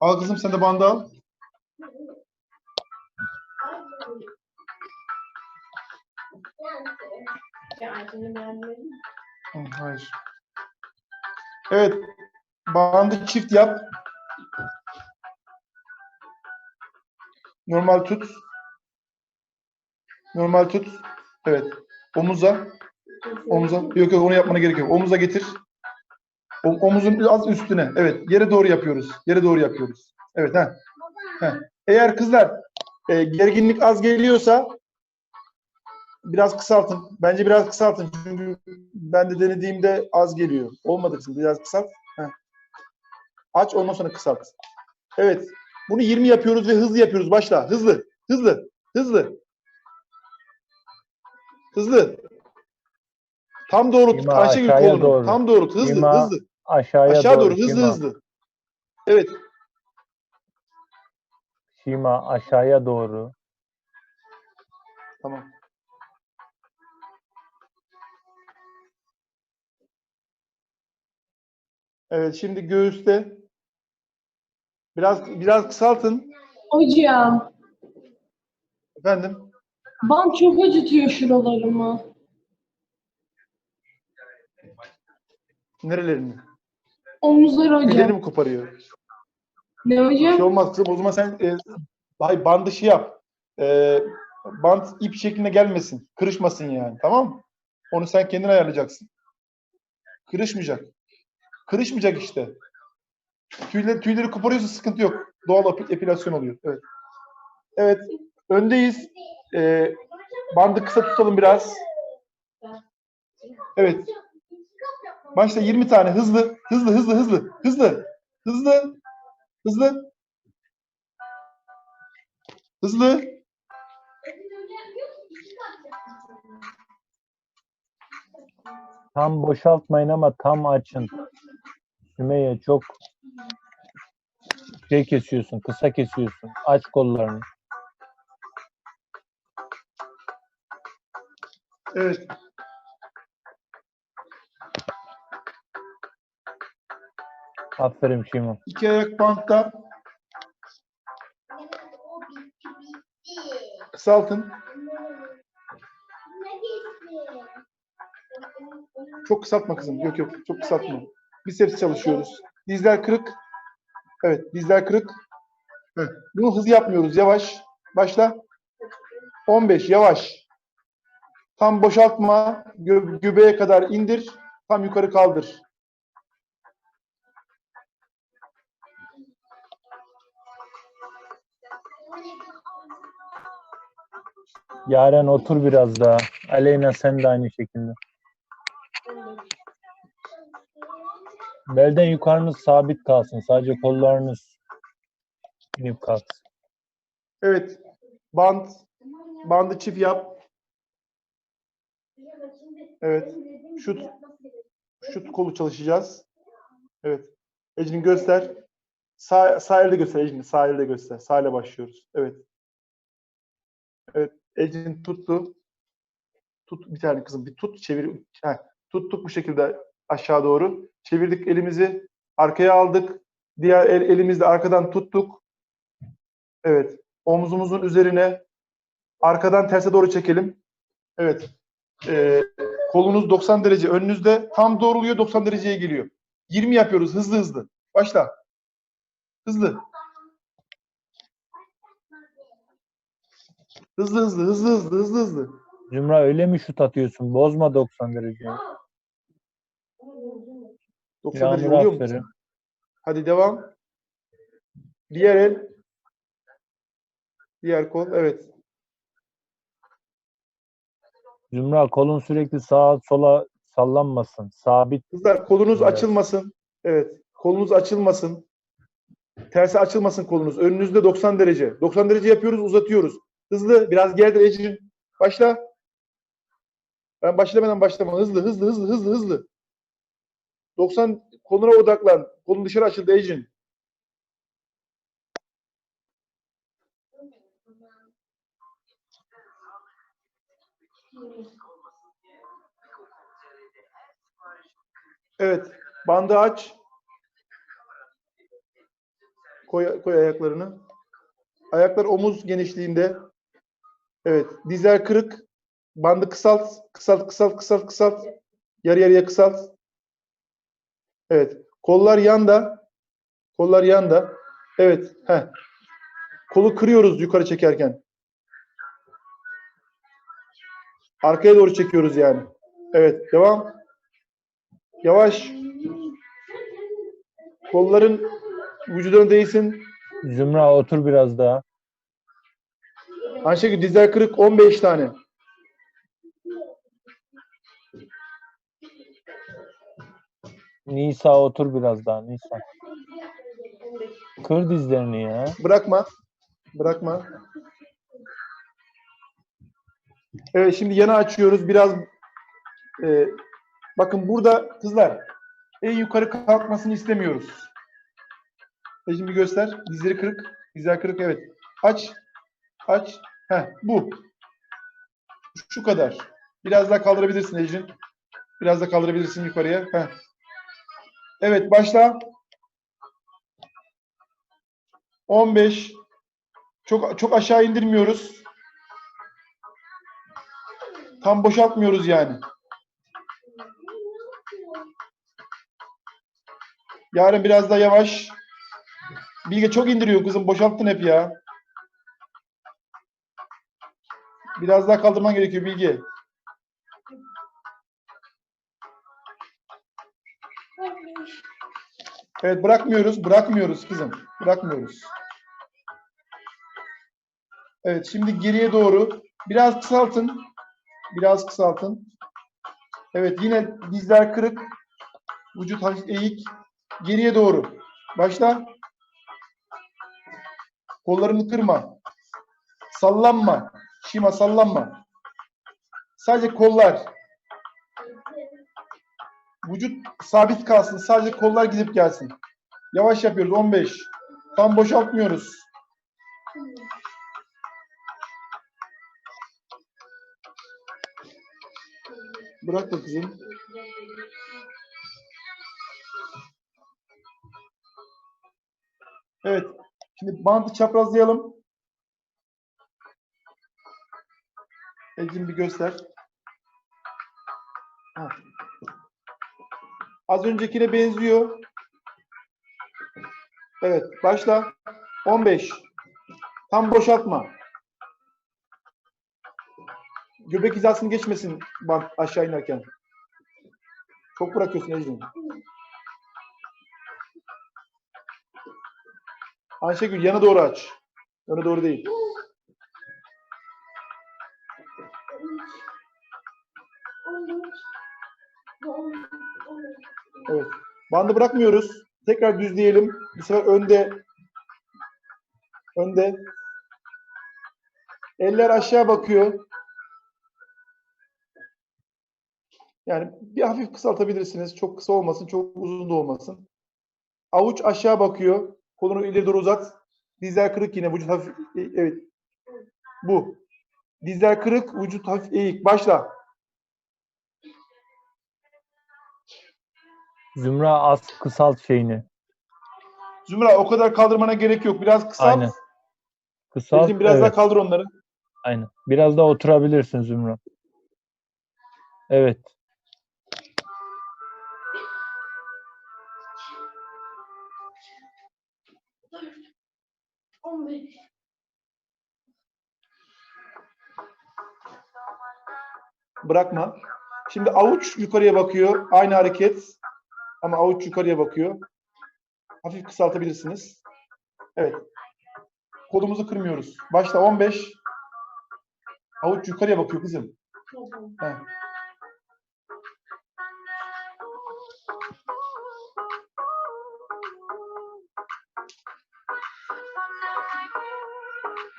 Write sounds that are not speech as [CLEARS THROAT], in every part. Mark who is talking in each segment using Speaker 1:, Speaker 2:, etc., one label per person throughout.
Speaker 1: Al kızım sen de bandı al. Hayır. Evet. Bandı çift yap. Normal tut. Normal tut. Evet. Omuza. Omuza. Yok yok onu yapmana gerek yok. Omuza getir. Omuzun az üstüne. Evet. Yere doğru yapıyoruz. Yere doğru yapıyoruz. Evet. ha. Ha. Eğer kızlar e, gerginlik az geliyorsa biraz kısaltın. Bence biraz kısaltın. Çünkü ben de denediğimde az geliyor. Olmadı kızım. Biraz kısalt. Heh. Aç ondan sonra kısalt. Evet. Bunu 20 yapıyoruz ve hızlı yapıyoruz. Başla. Hızlı. Hızlı. Hızlı. Hızlı. Tam doğrult. Ayşegül kolunu.
Speaker 2: doğru.
Speaker 1: Tam doğrult. Hızlı.
Speaker 2: Şima
Speaker 1: Hızlı.
Speaker 2: Aşağıya
Speaker 1: Aşağı doğru.
Speaker 2: doğru.
Speaker 1: Hızlı
Speaker 2: Şima.
Speaker 1: hızlı. Evet.
Speaker 2: Şima aşağıya doğru.
Speaker 1: Tamam. Evet şimdi göğüste biraz biraz kısaltın
Speaker 3: Hocam,
Speaker 1: efendim.
Speaker 3: bant çok acıtıyor şuralarımı.
Speaker 1: Nerelerini?
Speaker 3: Omuzlar hocam.
Speaker 1: mi koparıyor?
Speaker 3: Ne
Speaker 1: Bir şey
Speaker 3: hocam?
Speaker 1: olmaz kızım. O zaman sen e, hayır, bandı şey yap. E, bant ip şeklinde gelmesin. Kırışmasın yani. Tamam mı? Onu sen kendin ayarlayacaksın. Kırışmayacak. Kırışmayacak işte. Tüyleri, tüyleri koparıyorsa sıkıntı yok. Doğal epi- epilasyon oluyor. Evet. Evet. Öndeyiz. E, bandı kısa tutalım biraz. Evet. Başla 20 tane hızlı, hızlı, hızlı, hızlı, hızlı, hızlı, hızlı, hızlı.
Speaker 2: Tam boşaltmayın ama tam açın. Sümeyye çok şey kesiyorsun, kısa kesiyorsun. Aç kollarını.
Speaker 1: Evet.
Speaker 2: Aferin Şima.
Speaker 1: İki ayak bantta kısaltın. Çok kısaltma kızım. Yok yok. Çok kısaltma. Biceps çalışıyoruz. Dizler kırık. Evet. Dizler kırık. Bunu hızlı yapmıyoruz. Yavaş. Başla. 15. Yavaş. Tam boşaltma. Gö- göbeğe kadar indir. Tam yukarı kaldır.
Speaker 2: Yaren otur biraz daha. Aleyna sen de aynı şekilde. Belden yukarınız sabit kalsın. Sadece kollarınız inip kalksın.
Speaker 1: Evet. Band. Bandı çift yap. Evet. Şut. Şut kolu çalışacağız. Evet. Ecrin göster. Sağ, sağ elde göster Ecrin. Sağ elde göster. Sağ ile başlıyoruz. Evet. Evet. Ecrin tuttu. Tut bir tane kızım. Bir tut. Çevir. Heh. Tuttuk bu şekilde aşağı doğru. Çevirdik elimizi. Arkaya aldık. Diğer el, elimizle arkadan tuttuk. Evet. Omzumuzun üzerine arkadan terse doğru çekelim. Evet. Ee, kolunuz 90 derece önünüzde tam doğruluyor 90 dereceye geliyor. 20 yapıyoruz hızlı hızlı. Başla. Hızlı. Hızlı hızlı hızlı hızlı hızlı hızlı.
Speaker 2: Zümra öyle mi şut atıyorsun? Bozma 90 derece.
Speaker 1: 90 derece oluyor mu?
Speaker 2: aferin.
Speaker 1: Hadi devam. Diğer el. Diğer kol. Evet.
Speaker 2: Zümra kolun sürekli sağa sola sallanmasın. Sabit.
Speaker 1: Kızlar kolunuz
Speaker 2: Evet.
Speaker 1: açılmasın. Evet. Kolunuz açılmasın. Tersi açılmasın kolunuz. Önünüzde 90 derece. 90 derece yapıyoruz, uzatıyoruz. Hızlı. Biraz gerdir Ecrin. Başla. Ben başlamadan başlama. Hızlı, hızlı, hızlı, hızlı, hızlı. 90 koluna odaklan. Kolun dışarı açıldı Ecrin. Evet. Bandı aç. Koy, koy ayaklarını. Ayaklar omuz genişliğinde. Evet. Dizler kırık. Bandı kısalt. Kısalt, kısalt, kısalt, kısalt. Yarı yarıya kısalt. Evet. Kollar yanda. Kollar yanda. Evet. Heh. Kolu kırıyoruz yukarı çekerken. Arkaya doğru çekiyoruz yani. Evet. Devam. Yavaş. Kolların vücuduna değsin.
Speaker 2: Zümra otur biraz daha.
Speaker 1: Ayşegül dizler kırık 15 tane.
Speaker 2: Nisa otur biraz daha Nisa. Kır dizlerini ya.
Speaker 1: Bırakma. Bırakma. Evet şimdi yana açıyoruz. Biraz e, bakın burada kızlar en yukarı kalkmasını istemiyoruz. E şimdi göster. Dizleri kırık. Dizler kırık evet. Aç. Aç. Heh, bu. Şu kadar. Biraz daha kaldırabilirsin Ecrin. Biraz da kaldırabilirsin yukarıya. Heh. Evet başla. 15. Çok çok aşağı indirmiyoruz. Tam boşaltmıyoruz yani. Yarın biraz daha yavaş. Bilge çok indiriyor kızım. Boşalttın hep ya. Biraz daha kaldırman gerekiyor Bilge. Evet bırakmıyoruz. Bırakmıyoruz kızım. Bırakmıyoruz. Evet şimdi geriye doğru. Biraz kısaltın. Biraz kısaltın. Evet yine dizler kırık. Vücut hafif eğik. Geriye doğru. Başla. Kollarını kırma. Sallanma. Şima sallanma. Sadece kollar. Vücut sabit kalsın. Sadece kollar gidip gelsin. Yavaş yapıyoruz. 15. Tam boşaltmıyoruz. Bırak da kızım. Evet. Şimdi bantı çaprazlayalım. Ecim bir göster. Ha. Az öncekine benziyor. Evet. Başla. 15. Tam boşaltma. Göbek hizasını geçmesin bant aşağı inerken. Çok bırakıyorsun Ecrin. Ayşegül yana doğru aç. Öne doğru değil. Bandı bırakmıyoruz. Tekrar düzleyelim. Bu sefer önde. Önde. Eller aşağı bakıyor. Yani bir hafif kısaltabilirsiniz. Çok kısa olmasın, çok uzun da olmasın. Avuç aşağı bakıyor. Kolunu ileri doğru uzat. Dizler kırık yine. Vücut hafif evet. Bu. Dizler kırık, vücut hafif eğik. Başla.
Speaker 2: Zümra az kısalt şeyini.
Speaker 1: Zümra o kadar kaldırmana gerek yok. Biraz kısalt.
Speaker 2: Aynen. Kısalt.
Speaker 1: Ecin, biraz
Speaker 2: evet,
Speaker 1: daha kaldır onları.
Speaker 2: aynen. Biraz daha oturabilirsin Zümra. Evet.
Speaker 1: Bırakma. Şimdi avuç yukarıya bakıyor. Aynı hareket. Ama avuç yukarıya bakıyor. Hafif kısaltabilirsiniz. Evet. Kolumuzu kırmıyoruz. Başla 15. Avuç yukarıya bakıyor kızım. Heh.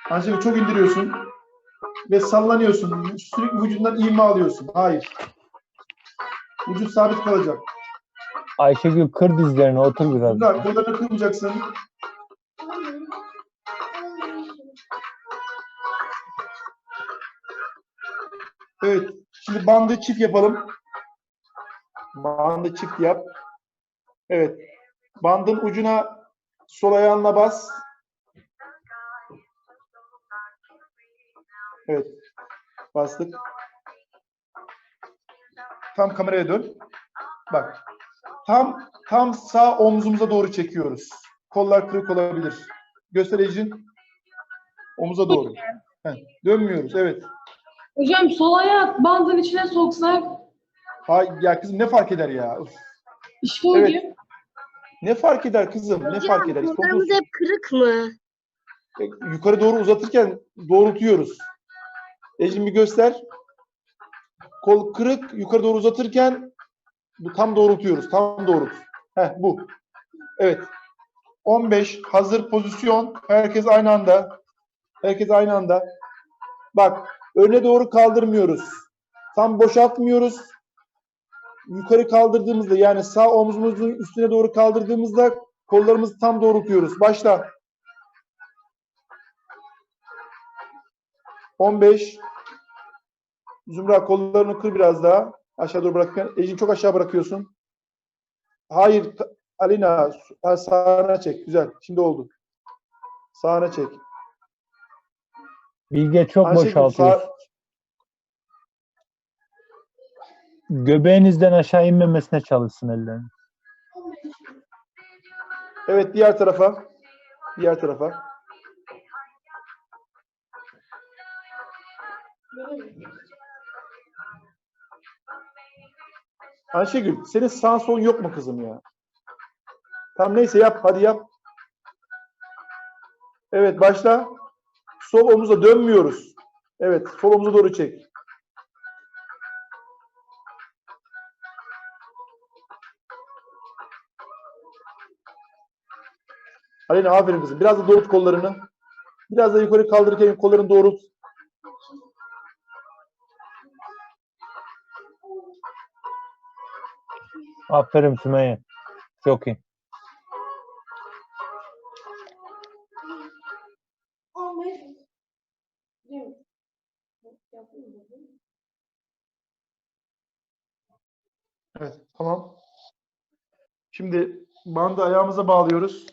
Speaker 1: Ayşegül çok indiriyorsun ve sallanıyorsun. Sürekli vücudundan ivme alıyorsun. Hayır. Vücut sabit kalacak.
Speaker 2: Ayşegül kır dizlerini otur biraz.
Speaker 1: Bunlar kollarını kırmayacaksın. Evet. Şimdi bandı çift yapalım. Bandı çift yap. Evet. Bandın ucuna sol ayağınla bas. Evet. Bastık. Tam kameraya dön. Bak. Tam tam sağ omzumuza doğru çekiyoruz. Kollar kırık olabilir. Göster Ecrin. Omuza doğru. Heh, dönmüyoruz. Evet.
Speaker 3: Hocam sol ayak bandın içine soksak.
Speaker 1: Hay ya kızım ne fark eder ya? Uf.
Speaker 3: İşte
Speaker 1: Evet.
Speaker 3: hocam.
Speaker 1: Ne fark eder kızım? Ne fark eder?
Speaker 4: Kollarımız hep kırık mı?
Speaker 1: E, yukarı doğru uzatırken doğrultuyoruz. Ecrin bir göster. Kol kırık, yukarı doğru uzatırken bu tam doğrultuyoruz. Tam doğrult. Heh, bu. Evet. 15 hazır pozisyon. Herkes aynı anda. Herkes aynı anda. Bak, öne doğru kaldırmıyoruz. Tam boşaltmıyoruz. Yukarı kaldırdığımızda yani sağ omzumuzun üstüne doğru kaldırdığımızda kollarımızı tam doğrultuyoruz. Başla. 15. Zümra kollarını kır biraz daha. Aşağı doğru bırakırken. Ecin çok aşağı bırakıyorsun. Hayır. Alina sağına çek. Güzel. Şimdi oldu. Sağına çek.
Speaker 2: Bilge çok
Speaker 1: Ayşegül,
Speaker 2: boşaltıyor.
Speaker 1: sağ-
Speaker 2: Göbeğinizden aşağı inmemesine çalışsın ellerini.
Speaker 1: Evet diğer tarafa. Diğer tarafa. Ayşegül senin sağ solun yok mu kızım ya? Tamam neyse yap hadi yap. Evet başla. Sol omuza dönmüyoruz. Evet sol omuza doğru çek. Aleyna aferin kızım. Biraz da doğrult kollarını. Biraz da yukarı kaldırırken kollarını doğrult.
Speaker 2: Aferin Sümeyye. Çok iyi.
Speaker 1: Evet tamam. Şimdi bandı ayağımıza bağlıyoruz.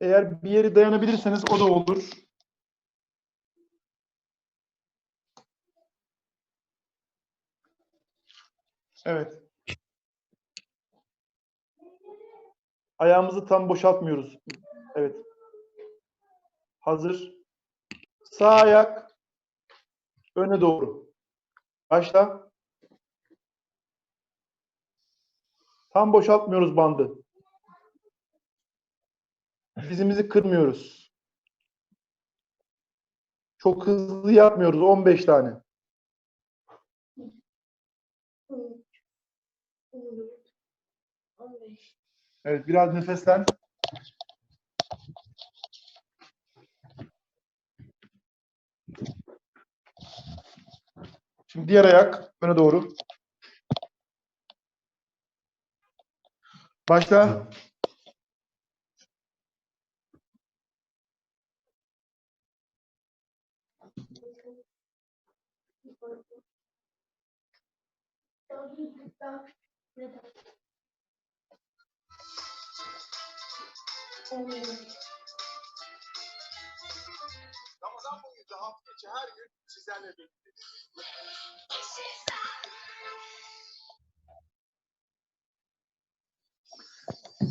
Speaker 1: Eğer bir yeri dayanabilirseniz o da olur. Evet. Ayağımızı tam boşaltmıyoruz. Evet. Hazır. Sağ ayak öne doğru. Başla. Tam boşaltmıyoruz bandı. Dizimizi kırmıyoruz. Çok hızlı yapmıyoruz. 15 tane. Evet biraz nefeslen. Şimdi diğer ayak öne doğru. Başla.
Speaker 5: Ramazan boyunca hafta içi her gün sizlerle birlikteyiz.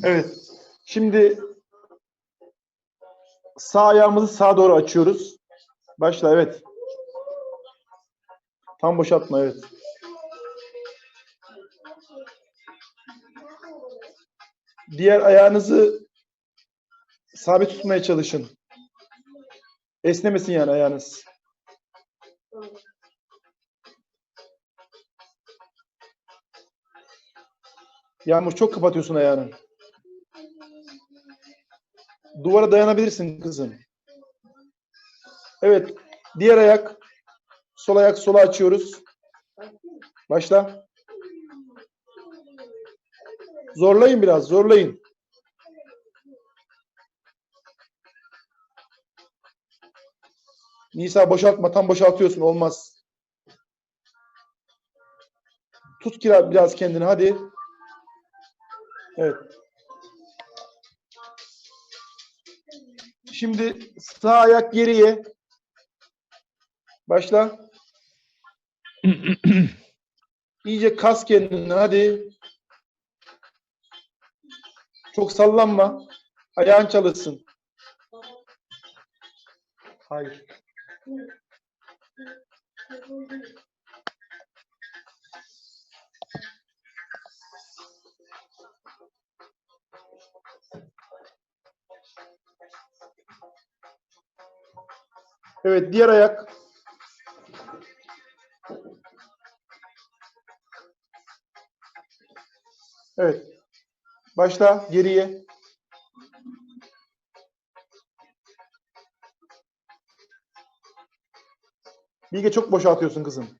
Speaker 1: Evet. Şimdi sağ ayağımızı sağa doğru açıyoruz. Başla evet. Tam boşaltma evet. Diğer ayağınızı sabit tutmaya çalışın. Esnemesin yani ayağınız. Yağmur çok kapatıyorsun ayağını. Duvara dayanabilirsin kızım. Evet. Diğer ayak. Sol ayak sola açıyoruz. Başla. Zorlayın biraz, zorlayın. Nisa boşaltma, tam boşaltıyorsun, olmaz. Tut kira biraz kendini, hadi. Evet. Şimdi sağ ayak geriye. Başla. [CLEARS THROAT] İyice kas kendini, hadi. Çok sallanma. Ayağın çalışsın. Hayır. Evet, diğer ayak. Evet. Başla geriye. Bilge çok boşaltıyorsun kızım.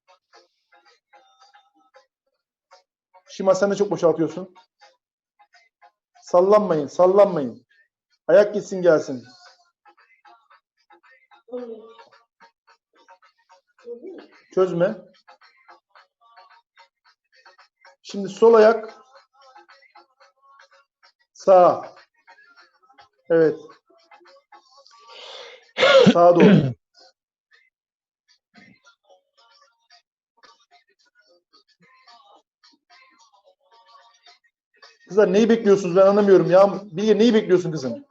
Speaker 1: Şima sen de çok boşaltıyorsun. Sallanmayın, sallanmayın. Ayak gitsin gelsin. Çözme. Şimdi sol ayak. Sağ. Evet. Sağa doğru. Kızlar neyi bekliyorsunuz ben anlamıyorum ya. Bilge neyi bekliyorsun kızım?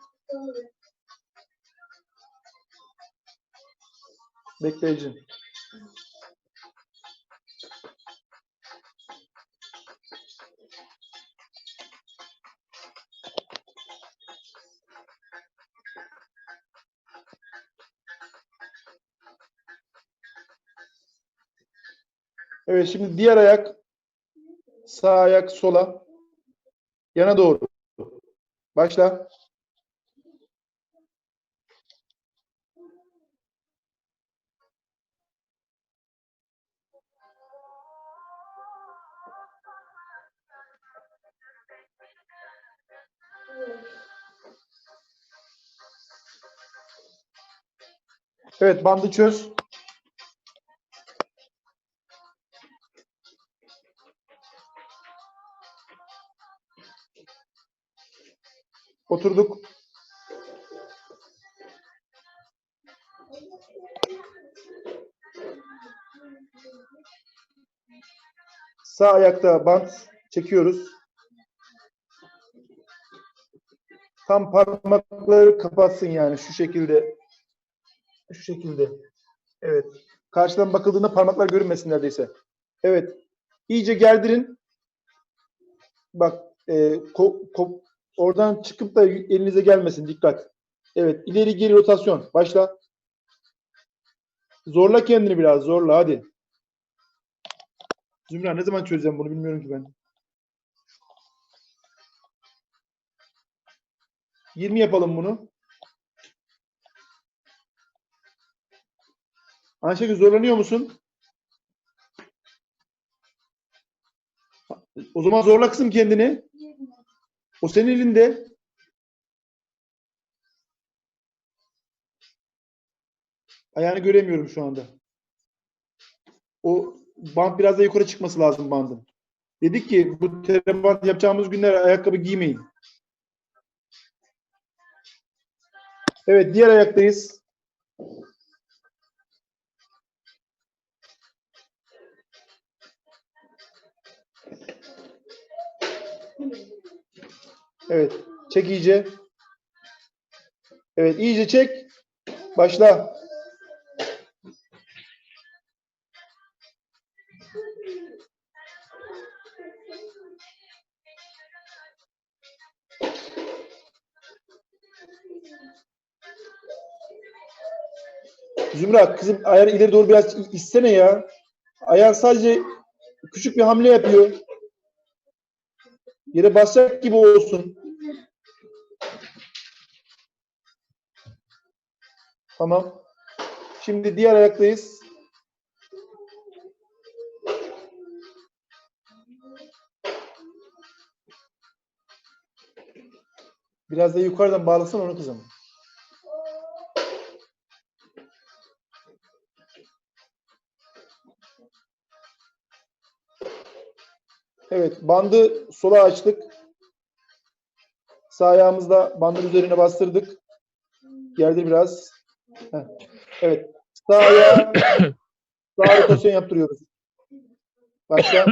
Speaker 1: Bekleyici. Evet şimdi diğer ayak sağ ayak sola yana doğru. Başla. Evet bandı çöz. Oturduk. Sağ ayakta bant çekiyoruz. Tam parmakları kapatsın yani şu şekilde. Şu şekilde. Evet. Karşıdan bakıldığında parmaklar görünmesin neredeyse. Evet. İyice gerdirin. Bak e, ko- ko- oradan çıkıp da elinize gelmesin. Dikkat. Evet. ileri geri rotasyon. Başla. Zorla kendini biraz. Zorla. Hadi. Zümra ne zaman çözeceğim bunu bilmiyorum ki ben. 20 yapalım bunu. Ayşegül zorlanıyor musun? O zaman zorla kızım kendini. O senin elinde. Ayağını göremiyorum şu anda. O bant biraz da yukarı çıkması lazım bandın. Dedik ki bu terebant yapacağımız günler ayakkabı giymeyin. Evet diğer ayaktayız. Evet. Çek iyice. Evet iyice çek. Başla. Zümra kızım ayağını ileri doğru biraz istene ya. Ayağın sadece küçük bir hamle yapıyor. Yere basacak gibi olsun. Tamam. Şimdi diğer ayaktayız. Biraz da yukarıdan bağlasın onu kızım. Evet, bandı sola açtık. Sağ ayağımızla bandın üzerine bastırdık. Gerdir biraz. Heh. Evet. Sağ ayağı [COUGHS] sağ rotasyon yaptırıyoruz. Başla.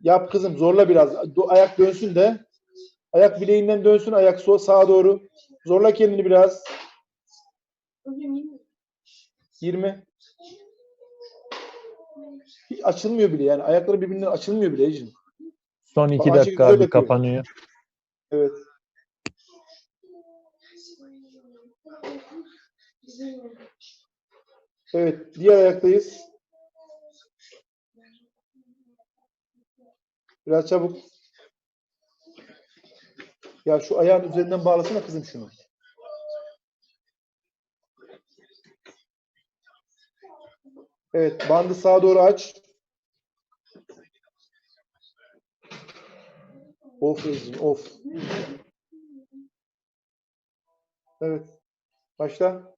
Speaker 1: Yap kızım. Zorla biraz. Ayak dönsün de. Ayak bileğinden dönsün. Ayak so sağa doğru. Zorla kendini biraz. 20. Hiç açılmıyor bile yani. Ayakları birbirinden açılmıyor bile Ecrin.
Speaker 2: Son iki
Speaker 1: Acı
Speaker 2: dakika abi kapanıyor.
Speaker 1: Evet. Evet. Diğer ayaktayız. Biraz çabuk. Ya şu ayağın üzerinden bağlasana kızım şunu. Evet. Bandı sağa doğru aç. Of Ecrin, of. Evet. Başla.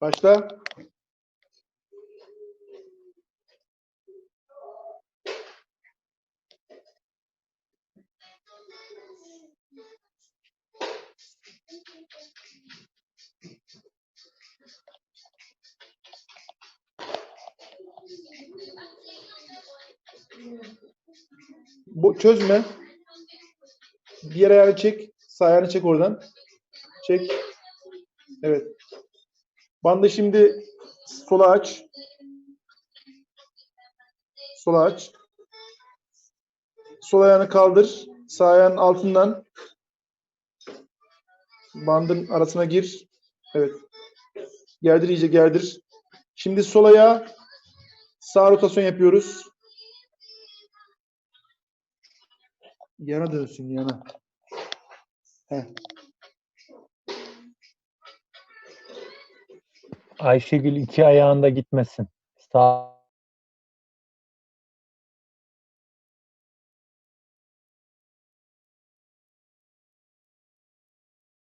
Speaker 1: Başla. Bu çözme. Diğer ayağını çek. Sağ ayağını çek oradan. Çek. Evet. Bandı şimdi sola aç. Sola aç. Sol ayağını kaldır. Sağ ayağının altından bandın arasına gir. Evet. Gerdir iyice gerdir. Şimdi sol ayağı sağ rotasyon yapıyoruz. Yana dönsün yana. Heh.
Speaker 2: Ayşegül iki ayağında gitmesin. Sağ